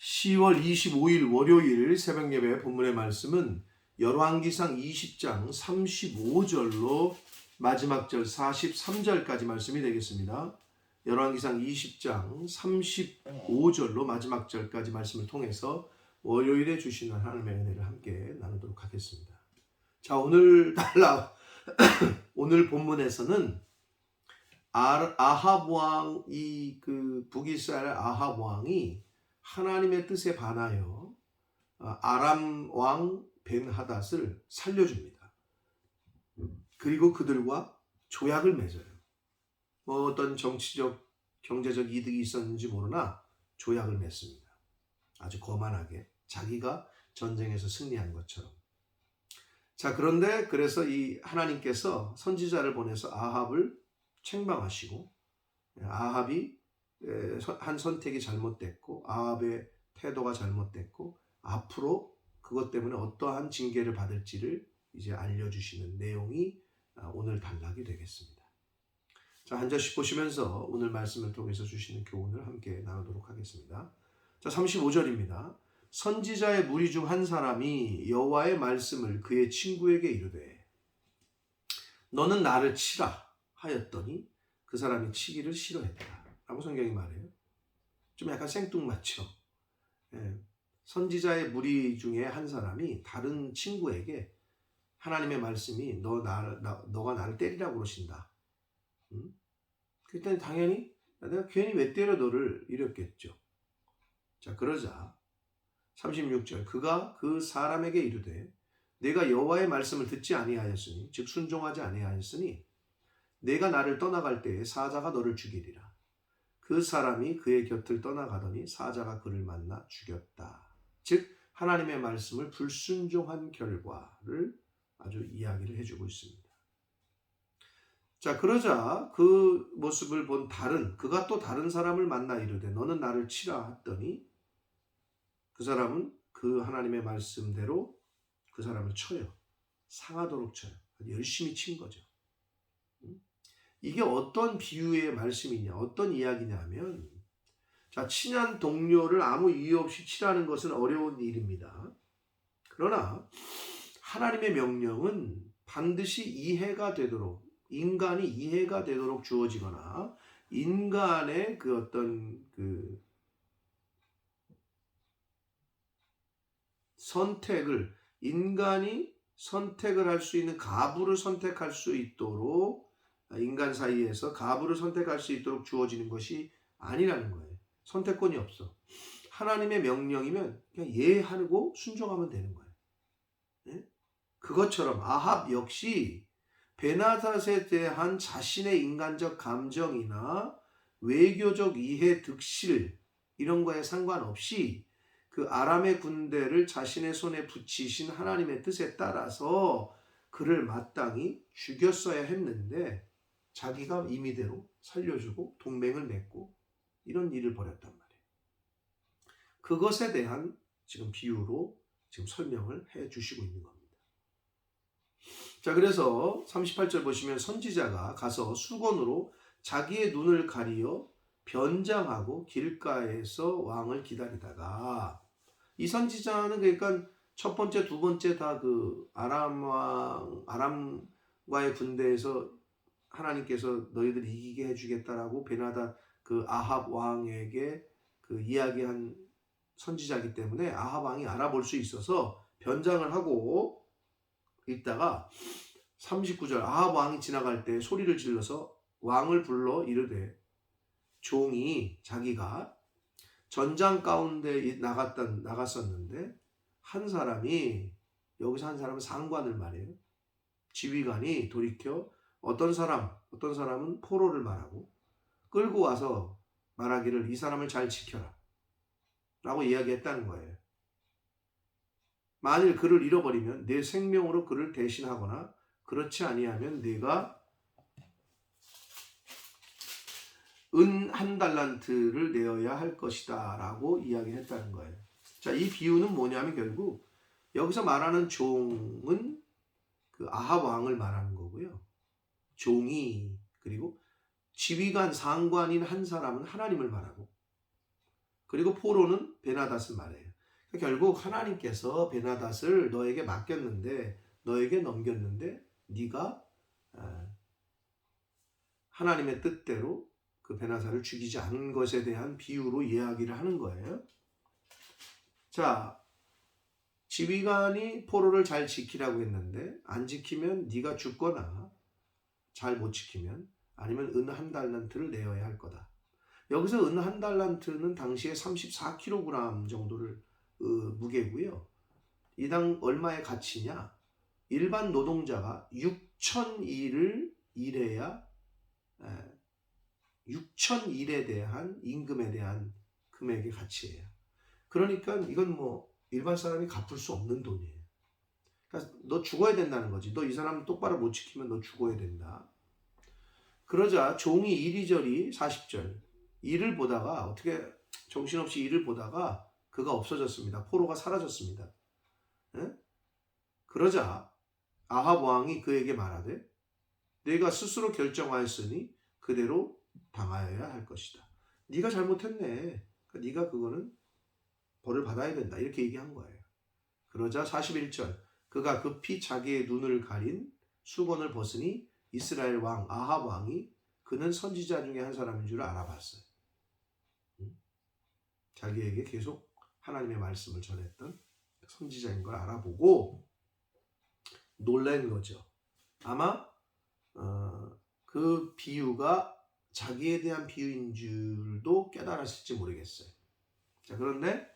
10월 25일 월요일 새벽 예배 본문의 말씀은 열왕기상 20장 35절로 마지막 절 43절까지 말씀이 되겠습니다. 열왕기상 20장 35절로 마지막 절까지 말씀을 통해서 월요일에 주시는 하나님의 은혜를 함께 나누도록 하겠습니다. 자, 오늘 달라 오늘 본문에서는 아- 아합 왕이 그 북이스라엘 아합 왕이 하나님의 뜻에 반하여 아, 아람 왕 벤하닷을 살려줍니다. 그리고 그들과 조약을 맺어요. 뭐 어떤 정치적 경제적 이득이 있었는지 모르나 조약을 맺습니다. 아주 거만하게 자기가 전쟁에서 승리한 것처럼. 자 그런데 그래서 이 하나님께서 선지자를 보내서 아합을 책망하시고 아합이 한 선택이 잘못됐고 아합의 태도가 잘못됐고 앞으로 그것 때문에 어떠한 징계를 받을지를 이제 알려주시는 내용이 아, 오늘 단락이 되겠습니다. 자, 한 절씩 보시면서 오늘 말씀을 통해서 주시는 교훈을 함께 나누도록 하겠습니다. 자, 35절입니다. 선지자의 무리 중 한 사람이 여호와의 말씀을 그의 친구에게 이르되 너는 나를 치라 하였더니 그 사람이 치기를 싫어했다. 라고 성경이 말해요. 좀 약간 생뚱맞죠. 예. 선지자의 무리 중에 한 사람이 다른 친구에게 하나님의 말씀이 너 나, 나 너가 나를 때리라고 그러신다. 음? 그랬더니 당연히 내가 괜히 왜 때려 너를 이랬겠죠. 자 그러자 36절 그가 그 사람에게 이르되 내가 여호와의 말씀을 듣지 아니하였으니 즉 순종하지 아니하였으니 내가 나를 떠나갈 때에 사자가 너를 죽이리라. 그 사람이 그의 곁을 떠나가더니 사자가 그를 만나 죽였다. 즉 하나님의 말씀을 불순종한 결과를 아주 이야기를 해주고 있습니다. 자 그러자 그 모습을 본 다른 그가 또 다른 사람을 만나 이르되 너는 나를 치라 했더니 그 사람은 그 하나님의 말씀대로 그 사람을 쳐요. 상하도록 쳐요. 열심히 친 거죠. 이게 어떤 비유의 말씀이냐, 어떤 이야기냐면, 자, 친한 동료를 아무 이유 없이 치라는 것은 어려운 일입니다. 그러나, 하나님의 명령은 반드시 이해가 되도록, 인간이 이해가 되도록 주어지거나, 인간의 그 어떤 그 선택을, 인간이 선택을 할 수 있는 가부를 선택할 수 있도록 인간 사이에서 가부를 선택할 수 있도록 주어지는 것이 아니라는 거예요. 선택권이 없어. 하나님의 명령이면 그냥 예하고 순종하면 되는 거예요. 예? 그것처럼 아합 역시 베나닷에 대한 자신의 인간적 감정이나 외교적 이해 득실 이런 거에 상관없이 그 아람의 군대를 자신의 손에 붙이신 하나님의 뜻에 따라서 그를 마땅히 죽였어야 했는데 자기가 임의대로 살려주고 동맹을 맺고 이런 일을 벌였단 말이에요. 그것에 대한 지금 비유로 지금 설명을 해 주시고 있는 겁니다. 자, 그래서 38절 보시면 선지자가 가서 수건으로 자기의 눈을 가리어 변장하고 길가에서 왕을 기다리다가 이 선지자는 그러니까 첫 번째, 두 번째 다 그 아람 왕, 아람과의 군대에서 하나님께서 너희들 이기게 해주겠다라고 베나다 그 아합 왕에게 그 이야기한 선지자이기 때문에 아합 왕이 알아볼 수 있어서 변장을 하고 있다가 39절 아합 왕이 지나갈 때 소리를 질러서 왕을 불러 이르되 종이 자기가 전장 가운데 나갔다 나갔었는데 한 사람이 여기서 한 사람은 상관을 말해요. 지휘관이 돌이켜 어떤 사람, 어떤 사람은 포로를 말하고 끌고 와서 말하기를 이 사람을 잘 지켜라. 라고 이야기했다는 거예요. 만일 그를 잃어버리면 내 생명으로 그를 대신하거나 그렇지 아니하면 내가 은 한 달란트를 내어야 할 것이다 라고 이야기했다는 거예요. 자, 이 비유는 뭐냐면 결국 여기서 말하는 종은 그 아합 왕을 말하는 거고요. 종이 그리고 지휘관 상관인 한 사람은 하나님을 말하고 그리고 포로는 베나닷을 말해요. 그러니까 결국 하나님께서 베나닷을 너에게 맡겼는데 너에게 넘겼는데 네가 아, 하나님의 뜻대로 그 베나사를 죽이지 않은 것에 대한 비유로 이야기를 하는 거예요. 자, 지휘관이 포로를 잘 지키라고 했는데 안 지키면 네가 죽거나 잘 못 지키면 아니면 은 한 달란트를 내어야 할 거다. 여기서 은 한 달란트는 당시에 34kg 정도를 어, 무게고요. 이 당 얼마의 가치냐? 일반 노동자가 6천 일을 일해야 6천 일에 대한 임금에 대한 금액의 가치예요. 그러니까 이건 뭐 일반 사람이 갚을 수 없는 돈이에요. 그러니까 너 죽어야 된다는 거지. 너 이 사람 똑바로 못 지키면 너 죽어야 된다. 그러자 종이 이리저리 40절 일을 보다가 어떻게 정신없이 일을 보다가 그가 없어졌습니다. 포로가 사라졌습니다. 에? 그러자 아합 왕이 그에게 말하되 내가 스스로 결정하였으니 그대로 당하여야 할 것이다. 네가 잘못했네. 그러니까 네가 그거는 벌을 받아야 된다. 이렇게 얘기한 거예요. 그러자 41절 그가 급히 자기의 눈을 가린 수건을 벗으니 이스라엘 왕 아합 왕이 그는 선지자 중에 한 사람인 줄 알아봤어요. 자기에게 계속 하나님의 말씀을 전했던 선지자인 걸 알아보고 놀란 거죠. 아마 어, 그 비유가 자기에 대한 비유인 줄도 깨달았을지 모르겠어요. 자, 그런데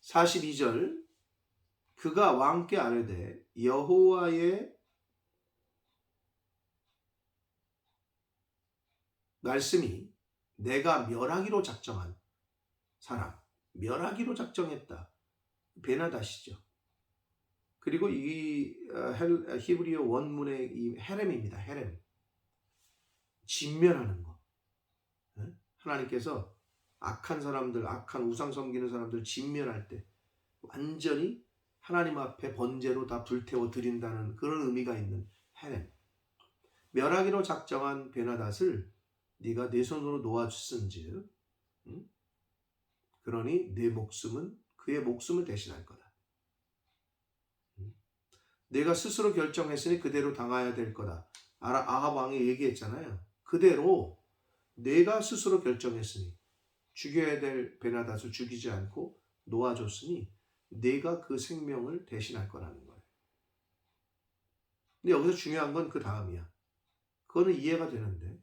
42절 그가 왕께 아뢰되 여호와의 말씀이 내가 멸하기로 작정한 사람, 멸하기로 작정했다. 베나다시죠. 그리고 이 어, 헬- 히브리어 원문의 이 헤렘입니다. 헤렘. 진멸하는 거. 예? 하나님께서 악한 사람들, 악한 우상 섬기는 사람들 진멸할 때 완전히 하나님 앞에 번제로 다 불태워 드린다는 그런 의미가 있는 헤렘. 멸하기로 작정한 베나닷을 네가 내 손으로 놓아주은즉 응? 그러니 내 목숨은 그의 목숨을 대신할 거다. 응? 내가 스스로 결정했으니 그대로 당해야 될 거다. 아라, 아합 왕이 얘기했잖아요. 그대로 내가 스스로 결정했으니 죽여야 될 베나닷을 죽이지 않고 놓아줬으니 내가 그 생명을 대신할 거라는 거예요. 근데 여기서 중요한 건 그 다음이야. 그거는 이해가 되는데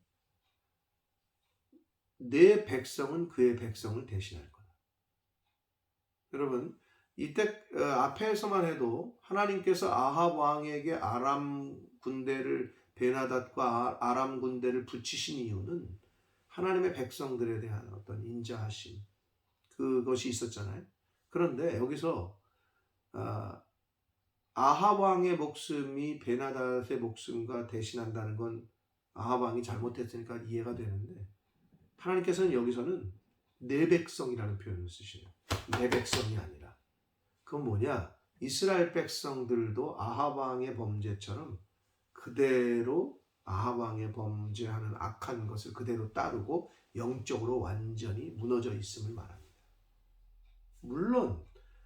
내 백성은 그의 백성을 대신할 거다. 여러분 이때 어, 앞에서만 해도 하나님께서 아합 왕에게 아람 군대를 베나닷과 아- 아람 군대를 붙이신 이유는 하나님의 백성들에 대한 어떤 인자하심 그것이 있었잖아요. 그런데 여기서 아, 아합 왕의 목숨이 베나닷의 목숨과 대신한다는 건 아합 왕이 잘못했으니까 이해가 되는데 하나님께서는 여기서는 내 백성이라는 표현을 쓰시네요. 내 백성이 아니라 그건 뭐냐? 이스라엘 백성들도 아합 왕의 범죄처럼 그대로 아합 왕의 범죄하는 악한 것을 그대로 따르고 영적으로 완전히 무너져 있음을 말합니다. 물론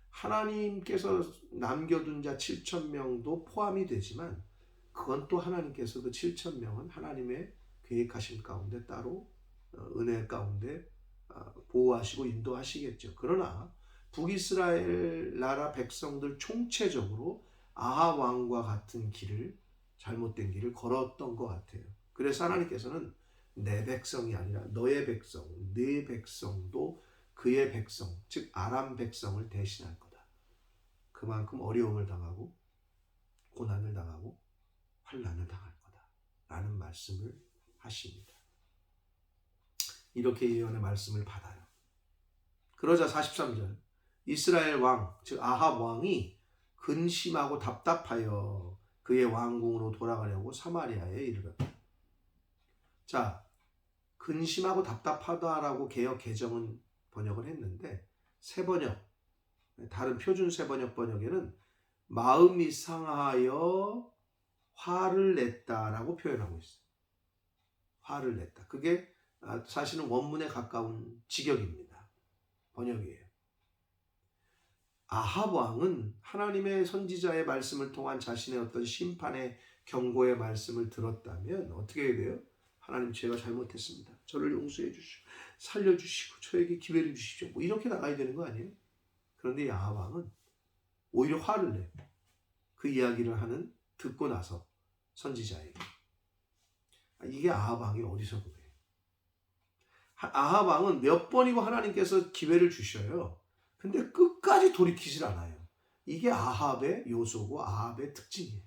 하나님께서 남겨둔 자 7천 명도 포함이 되지만 그건 또 하나님께서 그 7천 명은 하나님의 계획하신 가운데 따로 어, 은혜 가운데 어, 보호하시고 인도하시겠죠. 그러나 북이스라엘 나라 백성들 총체적으로 아하 왕과 같은 길을 잘못된 길을 걸었던 것 같아요. 그래서 하나님께서는 내 백성이 아니라 너의 백성, 네 백성도 그의 백성, 즉 아람 백성을 대신할 거다. 그만큼 어려움을 당하고 고난을 당하고 환란을 당할 거다. 라는 말씀을 하십니다. 이렇게 예언의 말씀을 받아요. 그러자 43절 이스라엘 왕, 즉 아합 왕이 근심하고 답답하여 그의 왕궁으로 돌아가려고 사마리아에 이르렀다. 자, 근심하고 답답하다라고 개혁 개정은 번역을 했는데 새 번역, 다른 표준 새 번역 번역에는 마음이 상하여 화를 냈다라고 표현하고 있어요. 화를 냈다. 그게 아, 사실은 원문에 가까운 직역입니다. 번역이에요. 아합 왕은 하나님의 선지자의 말씀을 통한 자신의 어떤 심판의 경고의 말씀을 들었다면 어떻게 해야 돼요? 하나님 제가 잘못했습니다. 저를 용서해 주시고 살려 주시고 저에게 기회를 주십시오. 뭐 이렇게 나가야 되는 거 아니에요? 그런데 이 아합 왕은 오히려 화를 내요. 그 이야기를 하는 듣고 나서 선지자에게 이게 아합 왕의 어리석음이에요. 아합 왕은 몇 번이고 하나님께서 기회를 주셔요. 근데 끝까지 돌이키질 않아요. 이게 아합의 요소고 아합의 특징이에요.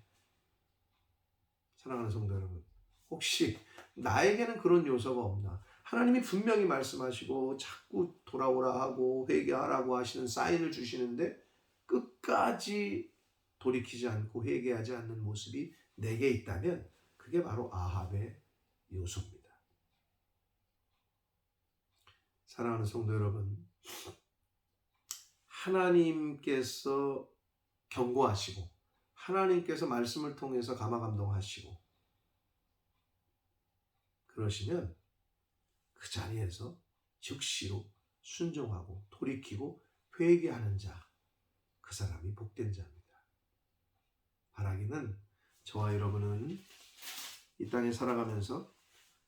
사랑하는 성도 여러분, 혹시 나에게는 그런 요소가 없나? 하나님이 분명히 말씀하시고 자꾸 돌아오라 하고 회개하라고 하시는 사인을 주시는데 끝까지 돌이키지 않고 회개하지 않는 모습이 내게 있다면 그게 바로 아합의 요소입니다. 사랑하는 성도 여러분, 하나님께서 경고하시고 하나님께서 말씀을 통해서 감화 감동하시고 그러시면 그 자리에서 즉시로 순종하고 돌이키고 회개하는 자, 그 사람이 복된 자입니다. 바라기는 저와 여러분은 이 땅에 살아가면서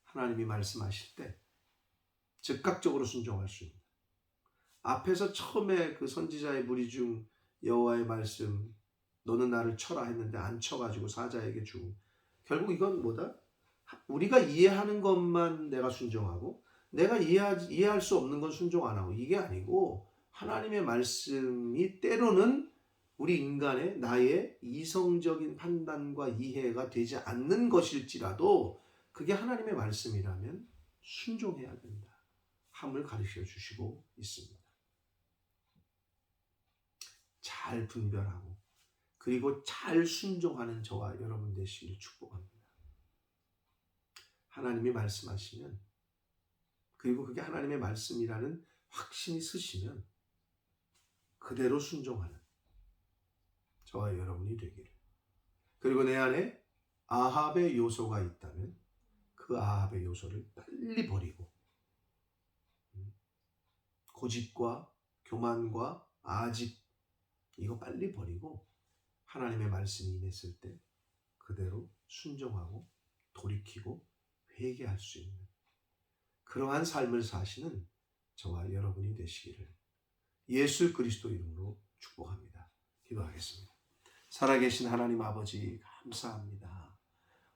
하나님이 말씀하실 때 즉각적으로 순종할 수 있는 앞에서 처음에 그 선지자의 무리 중 여호와의 말씀 너는 나를 쳐라 했는데 안 쳐가지고 사자에게 주고 결국 이건 뭐다? 우리가 이해하는 것만 내가 순종하고 내가 이해하, 이해할 수 없는 건 순종 안 하고 이게 아니고 하나님의 말씀이 때로는 우리 인간의 나의 이성적인 판단과 이해가 되지 않는 것일지라도 그게 하나님의 말씀이라면 순종해야 된다. 함을 가르쳐 주시고 있습니다. 잘 분별하고 그리고 잘 순종하는 저와 여러분 되시기를 축복합니다. 하나님이 말씀하시면 그리고 그게 하나님의 말씀이라는 확신이 쓰시면 그대로 순종하는 저와 여러분이 되기를. 그리고 내 안에 아합의 요소가 있다면 그 아합의 요소를 빨리 버리고 음, 고집과 교만과 아집 이거 빨리 버리고 하나님의 말씀이 임했을 때 그대로 순종하고 돌이키고 회개할 수 있는 그러한 삶을 사시는 저와 여러분이 되시기를 예수 그리스도 이름으로 축복합니다. 기도하겠습니다. 살아계신 하나님 아버지 감사합니다.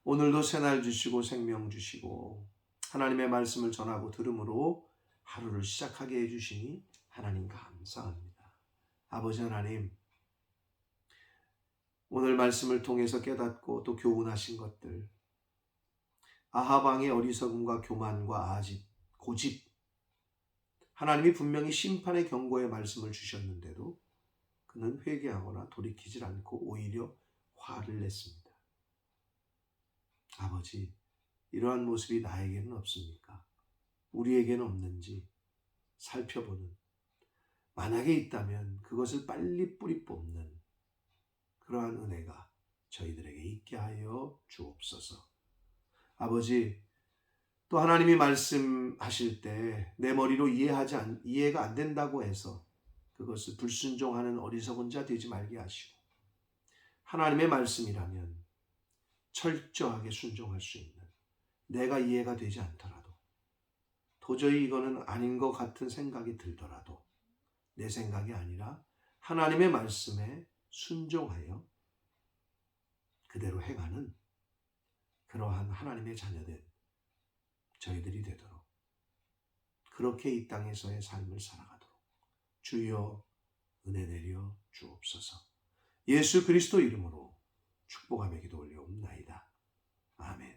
오늘도 새날 주시고 생명 주시고 하나님의 말씀을 전하고 들음으로 하루를 시작하게 해주시니 하나님 감사합니다. 아버지 하나님, 오늘 말씀을 통해서 깨닫고 또 교훈하신 것들, 아하방의 어리석음과 교만과 아집, 고집, 하나님이 분명히 심판의 경고의 말씀을 주셨는데도 그는 회개하거나 돌이키질 않고 오히려 화를 냈습니다. 아버지, 이러한 모습이 나에게는 없습니까? 우리에게는 없는지 살펴보는 만약에 있다면 그것을 빨리 뿌리 뽑는 그러한 은혜가 저희들에게 있게 하여 주옵소서. 아버지, 또 하나님이 말씀하실 때 내 머리로 이해하지 않, 이해가 안 된다고 해서 그것을 불순종하는 어리석은 자 되지 말게 하시고 하나님의 말씀이라면 철저하게 순종할 수 있는 내가 이해가 되지 않더라도 도저히 이거는 아닌 것 같은 생각이 들더라도 내 생각이 아니라 하나님의 말씀에 순종하여 그대로 행하는 그러한 하나님의 자녀된 저희들이 되도록 그렇게 이 땅에서의 삶을 살아가도록 주여 은혜 내려 주옵소서 예수 그리스도 이름으로 축복하며 기도 올려옵나이다. 아멘